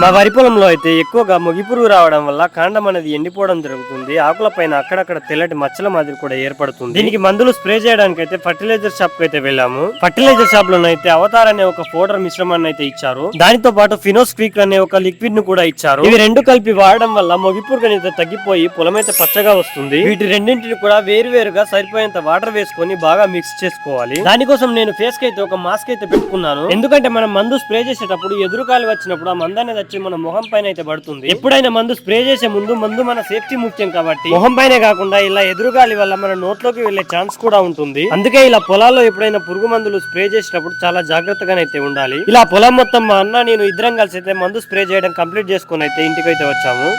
మా వరి పొలంలో అయితే ఎక్కువగా మొగిపురుగు రావడం వల్ల కాండం అనేది ఎండిపోవడం జరుగుతుంది. ఆకుల పైన అక్కడక్కడ తెల్లటి మచ్చల మాదిరి కూడా ఏర్పడుతుంది. దీనికి మందులు స్ప్రే చేయడానికి అయితే ఫర్టిలైజర్ షాప్కి అయితే వెళ్ళాము. ఫర్టిలైజర్ షాప్లో అయితే అవతార్ అనే ఒక పౌడర్ మిశ్రమాన్ని అయితే ఇచ్చారు. దానితో పాటు ఫినోస్క్విక్ అనే ఒక లిక్విడ్ను కూడా ఇచ్చారు. ఇవి రెండు కలిపి వాడడం వల్ల మొగిపురుగు అనేది తగ్గిపోయి పొలం అయితే పచ్చగా వస్తుంది. వీటి రెండింటిని కూడా వేరు వేరుగా సరిపోయేంత వాటర్ వేసుకొని బాగా మిక్స్ చేసుకోవాలి. దానికోసం నేను ఫేస్కి అయితే ఒక మాస్క్ అయితే పెట్టుకున్నాను. ఎందుకంటే మనం మందు స్ప్రే చేసేటప్పుడు ఎదురుకాలి వచ్చినప్పుడు ఆ మందు అనేది వచ్చి మన మొహం పైన అయితే పడుతుంది. ఎప్పుడైనా మందు స్ప్రే చేసే ముందు మందు మన సేఫ్టీ ముఖ్యం కాబట్టి మొహం పైనే కాకుండా ఇలా ఎదురుగాలి వల్ల మన నోట్లోకి వెళ్ళే ఛాన్స్ కూడా ఉంటుంది. అందుకే ఇలా పొలాల్లో ఎప్పుడైనా పురుగు మందులు స్ప్రే చేసేటప్పుడు చాలా జాగ్రత్తగానైతే ఉండాలి. ఇలా పొలం మొత్తం మా అన్న నేను ఇద్దరం కలిసి అయితే మందు స్ప్రే చేయడం కంప్లీట్ చేసుకుని అయితే ఇంటికి అయితే వచ్చాము.